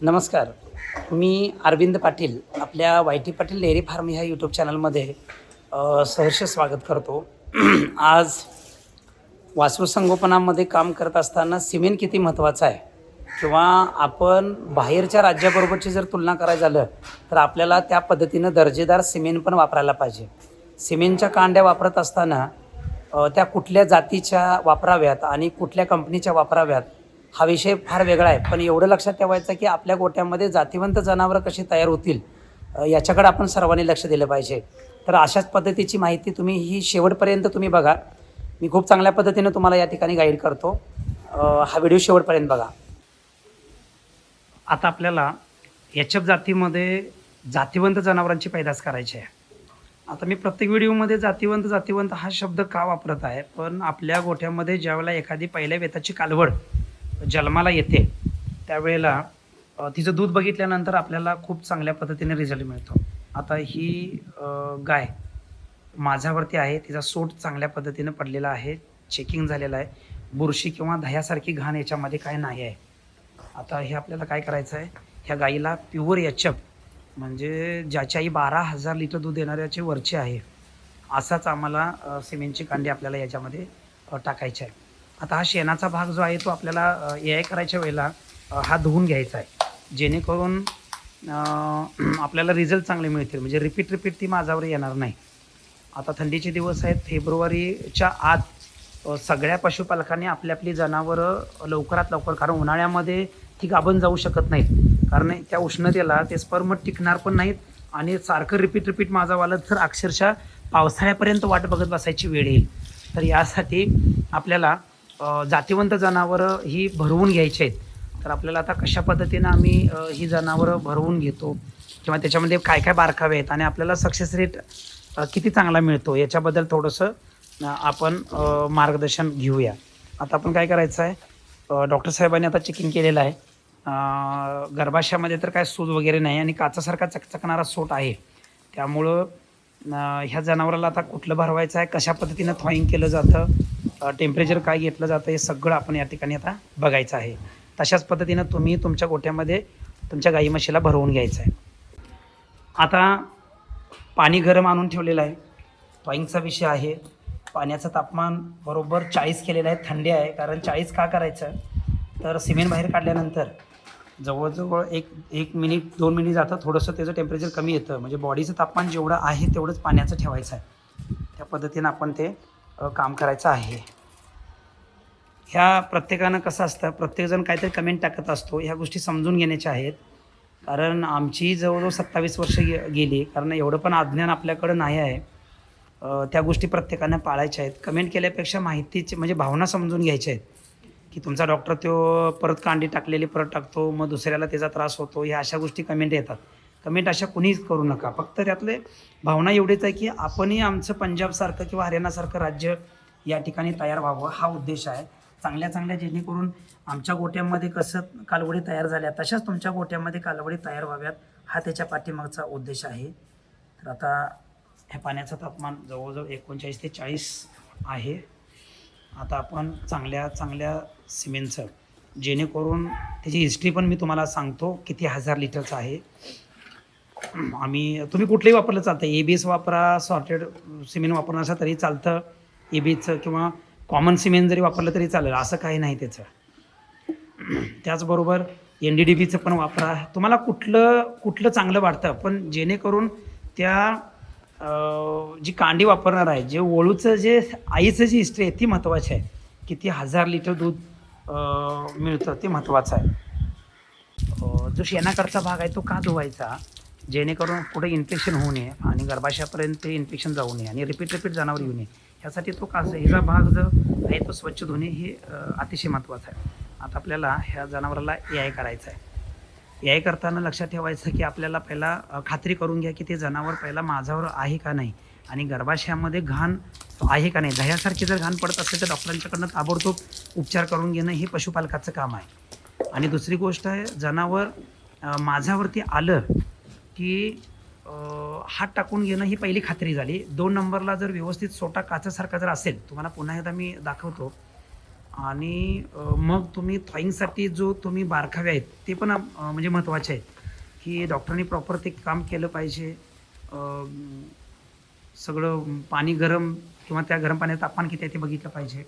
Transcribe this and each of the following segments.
नमस्कार. मी अरविंद पाटील आपल्या Y T Patil dairy farm ह्या यूट्यूब चॅनलमध्ये सहर्ष स्वागत करतो. आज वासरू संगोपनामध्ये काम करत असताना सिमेंट किती महत्त्वाचं आहे? किंवा आपण बाहेरच्या राज्याबरोबरची जर तुलना करायचं झालं तर आपल्याला त्या पद्धतीनं दर्जेदार सिमेंट पण वापरायला पाहिजे. सिमेंटच्या कांड्या वापरत असताना त्या कुठल्या जातीच्या वापराव्यात आणि कुठल्या कंपनीच्या वापराव्यात हा विषय फार वेगळा आहे. पण एवढं लक्षात ठेवायचं की आपल्या गोट्यामध्ये जातीवंत जनावरं कशी तयार होतील याच्याकडे आपण सर्वांनी लक्ष दिलं पाहिजे. तर अशाच पद्धतीची माहिती तुम्ही ही शेवटपर्यंत तुम्ही बघा. मी खूप चांगल्या पद्धतीनं तुम्हाला या ठिकाणी गाईड करतो. हा व्हिडिओ शेवटपर्यंत बघा. आता आपल्याला एच एफ जातीमध्ये जातीवंत जनावरांची पैदास करायची आहे. आता मी प्रत्येक व्हिडिओमध्ये जातीवंत जातीवंत हा शब्द का वापरत आहे? पण आपल्या गोठ्यामध्ये ज्यावेळेला एखादी पहिल्या वेताची कालवड जन्माला येते त्यावेळेला तिचं दूध बघितल्यानंतर आपल्याला खूप चांगल्या पद्धतीने रिझल्ट मिळतो. आता ही गाय माझ्यावरती आहे तिचा सोट चांगल्या पद्धतीनं पडलेला आहे चेकिंग झालेलं आहे. बुरशी किंवा दह्यासारखी घाण याच्यामध्ये काय नाही आहे. आता हे आपल्याला काय करायचं आहे ह्या गाईला प्युअर एच म्हणजे ज्याची आई बारा हजार लिटर दूध देणाऱ्याचे वरचे आहे असाच आम्हाला सिमेंटची कांडी आपल्याला याच्यामध्ये टाकायची आहे. आता हा शेणाचा भाग जो आहे तो आपल्याला ए आय करायच्या वेळेला हा धुवून घ्यायचा आहे. जेणेकरून आपल्याला रिझल्ट चांगले मिळतील. म्हणजे रिपीट रिपीट ती माझ्यावर येणार नाही. आता थंडीचे दिवस आहेत. फेब्रुवारीच्या आत सगळ्या पशुपालकांनी आपली आपली जनावरं लवकरात लवकर कारण उन्हाळ्यामध्ये ती गाभण जाऊ शकत नाहीत. कारण त्या उष्णतेला ते स्पर्म टिकणार पण नाहीत आणि सारखं रिपीट रिपीट माझावालं तर अक्षरशः पावसाळ्यापर्यंत वाट बघत बसायची वेळ येईल. तर यासाठी आपल्याला जातीवंत जनावरं ही भरवून घ्यायची आहेत. तर आपल्याला आता कशा पद्धतीनं आम्ही ही जनावरं भरवून घेतो किंवा त्याच्यामध्ये काय काय बारकावे आहेत आणि आपल्याला सक्सेस रेट किती चांगला मिळतो याच्याबद्दल थोडंसं आपण मार्गदर्शन घेऊया. आता आपण काय करायचं आहे? डॉक्टर साहेबांनी आता चेकिंग केलेलं आहे. गर्भाशयामध्ये तर काय सूज वगैरे नाही आणि काचासारखा चकचकणारा सोट आहे. त्यामुळं ह्या जनावराला आता कुठलं भरवायचं आहे? कशा पद्धतीनं थॉईंग केलं जातं? टेम्परेचर काय घेतलं जातं हे सगळं आपण या ठिकाणी आता बघायचं आहे. तशाच पद्धतीनं तुम्ही तुमच्या गोठ्यामध्ये तुमच्या गाई म्हशीला भरवून घ्यायचं आहे. आता पाणी गरम आणून ठेवलेलं आहे. टॉईंगचा विषय आहे. पाण्याचं तापमान बरोबर चाळीस केलेलं आहे. थंडी आहे. कारण चाळीस का करायचं? तर सिमेंट बाहेर काढल्यानंतर जवळजवळ एक एक मिनिट दोन मिनिट जातं. थोडंसं त्याचं टेम्परेचर कमी येतं. म्हणजे बॉडीचं तापमान जेवढं आहे तेवढंच पाण्याचं ठेवायचं आहे. त्या पद्धतीनं आपण ते काम करायचं आहे. ह्या प्रत्येकानं कसं असतं प्रत्येकजण काहीतरी कमेंट टाकत असतो ह्या गोष्टी समजून घेण्याच्या आहेत. कारण आमची जवळजवळ सत्तावीस वर्ष गे गेली कारण एवढं पण अज्ञान आपल्याकडं नाही आहे. त्या गोष्टी प्रत्येकानं पाळायच्या आहेत. कमेंट केल्यापेक्षा माहितीची म्हणजे भावना समजून घ्यायच्या आहेत. की तुमचा डॉक्टर तो परत कांडी टाकलेली परत टाकतो मग दुसऱ्याला त्याचा त्रास होतो ह्या अशा गोष्टी कमेंट येतात. कमेंट अशा कुणीच करू नका. फक्त त्यातले भावना एवढीच आहे की आपणही आमचं पंजाबसारखं किंवा हरियाणासारखं राज्य या ठिकाणी तयार व्हावं हा उद्देश आहे. चांगल्या चांगल्या जेणेकरून आमच्या गोट्यामध्ये कसं कालवडी तयार झाल्या तशाच तुमच्या गोट्यामध्ये कालवडी तयार व्हाव्यात हा त्याच्या पाठीमागचा उद्देश आहे. तर आता ह्या पाण्याचं तापमान जवळजवळ एकोणचाळीस ते चाळीस आहे. आता आपण चांगल्या चांगल्या सिमेंटचं जेणेकरून त्याची हिस्ट्री पण मी तुम्हाला सांगतो किती हजार लिटरचं आहे. आम्ही तुम्ही कुठलंही वापरलं चालतं ए बी एस वापरा सॉर्टेड सिमेंट वापरणं असं तरी चालतं. ए बी एसचं किंवा कॉमन सिमेंट जरी वापरलं तरी चालेल. असं काही नाही त्याचं. त्याचबरोबर एन डी डी बीचं पण वापरा. तुम्हाला कुठलं कुठलं चांगलं वाटतं? पण जेणेकरून त्या जी कांडी वापरणार आहे जे ओळूचं जे आईचं जी हिस्ट्री आहे ती महत्त्वाची आहे. किती हजार लिटर दूध मिळतं ते महत्त्वाचं आहे. जो शेणाकडचा भाग आहे तो का धुवायचा? जेणेकरून कुठे इन्फेक्शन होऊ नये आणि गर्भाशयापर्यंत ते इन्फेक्शन जाऊ नये आणि रिपीट रिपीट जनावर येऊ नये. ह्यासाठी तो कासा हिचा भाग जो आहे तो स्वच्छ धुणे हे अतिशय महत्त्वाचं आहे. आता आपल्याला ह्या जनावराला ए आय करायचं आहे. ए आय करताना लक्षात ठेवायचं की आपल्याला पहिला खात्री करून घ्या की ते जनावर पहिला माझ्यावर आहे का नाही. आणि गर्भाशयामध्ये घाण आहे का नाही. दह्यासारखी जर घाण पडत असेल तर डॉक्टरांच्याकडनं ताबडतोब उपचार करून घेणं हे पशुपालकाचं काम आहे. आणि दुसरी गोष्ट आहे जनावर माझ्यावरती आलं की हात टाकून घेणं ही पहिली खात्री झाली. दोन नंबरला जर व्यवस्थित सोटा काचासारखा जर असेल तुम्हाला पुन्हा एकदा मी दाखवतो. आणि मग तुम्ही थॉईंगसाठी जो तुम्ही बारकावे आहेत ते पण म्हणजे महत्त्वाचे आहेत. की डॉक्टरांनी प्रॉपर ते काम केलं पाहिजे. सगळं पाणी गरम किंवा त्या गरम पाण्याचं तापमान किती आहे ते बघितलं पाहिजे.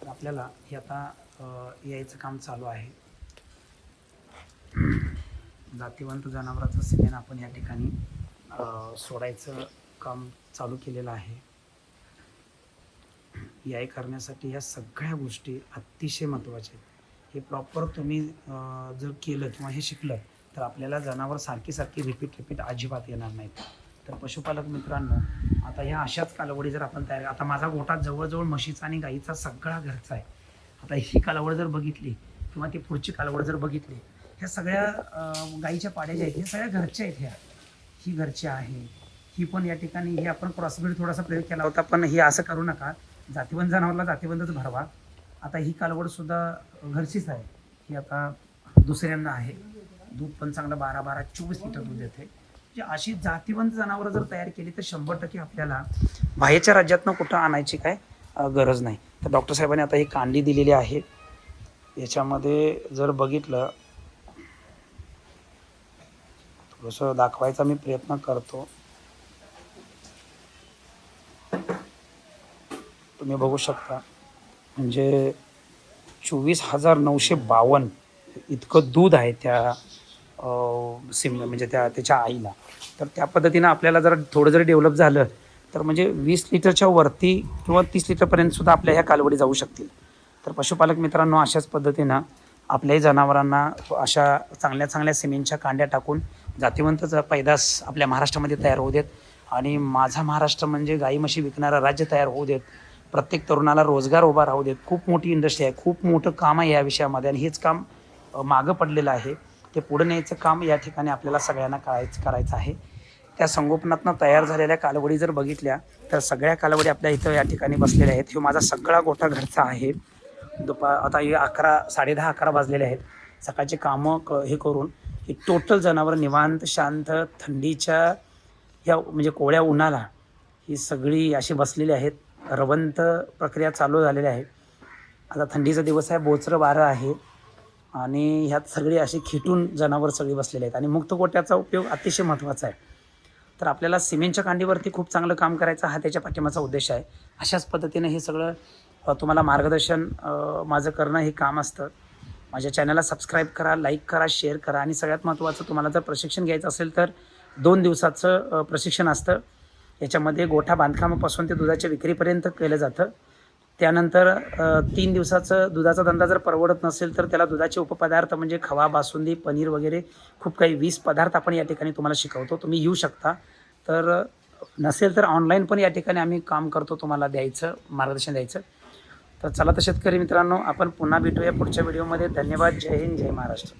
तर आपल्याला हे आता यायचं काम चालू आहे. जातीवंत जनावराचं सिमेंट आपण या ठिकाणी सोडायचं काम चालू केलेलं आहे. याय करण्यासाठी ह्या सगळ्या गोष्टी अतिशय महत्त्वाच्या आहेत. हे प्रॉपर तुम्ही जर केलं किंवा हे शिकलं तर आपल्याला जनावर सारखी सारखी रिपीट रिपीट अजिबात येणार नाहीत. तर पशुपालक मित्रांनो आता ह्या अशाच कालवडी जर आपण तयार आता माझा गोठा जवळजवळ म्हशीचा आणि गाईचा सगळा घरचा आहे. आता ही कालवड जर बघितली किंवा ती पुढची कालवड जर बघितली ह्या सगळ्या गाईच्या पाड्या ज्या आहेत ह्या सगळ्या घरच्या आहेत ह्या. ही घरची आहे. ही पण या ठिकाणी हे आपण क्रॉसब्रीड थोडासा प्रयोग केला होता पण हे असं करू नका. जातीवंत जनावरला जातीवंतच भरवा. आता ही कालवडसुद्धा घरचीच आहे. ही आता दुसऱ्यांना आहे. दूध पण चांगलं बारा बारा चोवीस लिटर दूध देते. म्हणजे अशी जातीवंत जनावरं जर तयार केली तर शंभर टक्के आपल्याला बाहेरच्या राज्यातनं कुठं आणायची काय गरज नाही. तर डॉक्टर साहेबांनी आता ही कांडी दिलेली आहे. याच्यामध्ये जर बघितलं थोडंसं दाखवायचा मी प्रयत्न करतो. तुम्ही बघू शकता. म्हणजे चोवीस हजार नऊशे बावन्न इतकं दूध आहे त्या सिम म्हणजे त्या त्याच्या आईला. तर त्या पद्धतीनं आपल्याला जर थोडं जरी डेव्हलप झालं तर म्हणजे वीस लिटरच्या वरती किंवा तीस लिटरपर्यंतसुद्धा आपल्या ह्या कालवडी जाऊ शकतील. तर पशुपालक मित्रांनो अशाच पद्धतीनं आपल्याही जनावरांना अशा चांगल्या चांगल्या सिमेंटच्या कांड्या टाकून जातीवंतचा पैदास आपल्या महाराष्ट्रामध्ये तयार होऊ देत आणि माझा महाराष्ट्र म्हणजे गाई म्हशी विकणारा राज्य तयार होऊ देत. प्रत्येक तरुणाला रोजगार उभा राहू देत. खूप मोठी इंडस्ट्री आहे. खूप मोठं काम आहे या विषयामध्ये आणि हेच काम मागं पडलेलं आहे. ते पुढे न्यायचं काम या ठिकाणी आपल्याला सगळ्यांना करायचं करायचं आहे. त्या संगोपनातनं तयार झालेल्या कालवडी जर बघितल्या तर सगळ्या कालवडी आपल्या इथं या ठिकाणी बसलेल्या आहेत. ह्यो माझा सगळा गोठा घरचा आहे. दुपार आता हे अकरा साडेदहा अकरा वाजलेले आहेत. सकाळचे कामं क हे करून ही टोटल जनावर निवांत शांत थंडीच्या ह्या म्हणजे कोळ्या उन्हाला ही सगळी अशी बसलेली आहेत. रवंत प्रक्रिया चालू झालेल्या आहे. आता थंडीचा दिवस आहे बोचरं वारं आहे. आणि ह्यात सगळी अशी खिटून जनावर सगळी बसलेली आहेत. आणि मुक्त गोट्याचा उपयोग अतिशय महत्त्वाचा आहे. तर आपल्याला सिमेंटच्या कांडीवरती खूप चांगलं काम करायचं हा त्याच्या पाठिंबाचा उद्देश आहे. अशाच पद्धतीने हे सगळं तुम्हाला मार्गदर्शन माझं करणं हे काम असतं. माझ्या चॅनलला सबस्क्राईब करा लाईक करा शेअर करा आणि सगळ्यात महत्त्वाचं तुम्हाला जर प्रशिक्षण घ्यायचं असेल तर दोन दिवसाचं प्रशिक्षण असतं. याच्यामध्ये गोठा बांधकामापासून ते दुधाच्या विक्रीपर्यंत केलं जातं. त्यानंतर तीन दिवसाचं दुधाचा धंदा जर परवडत नसेल तर त्याला दुधाचे उपपदार्थ म्हणजे खवा बासुंदी पनीर वगैरे खूप काही वीस पदार्थ आपण या ठिकाणी तुम्हाला शिकवतो. तुम्ही येऊ शकता. तर नसेल तर ऑनलाईन पण या ठिकाणी आम्ही काम करतो तुम्हाला द्यायचं मार्गदर्शन द्यायचं. तर चला तर शेतकरी मित्रांनो आपण पुन्हा भेटूया पुढच्या व्हिडिओमध्ये. धन्यवाद. जय हिंद जय महाराष्ट्र.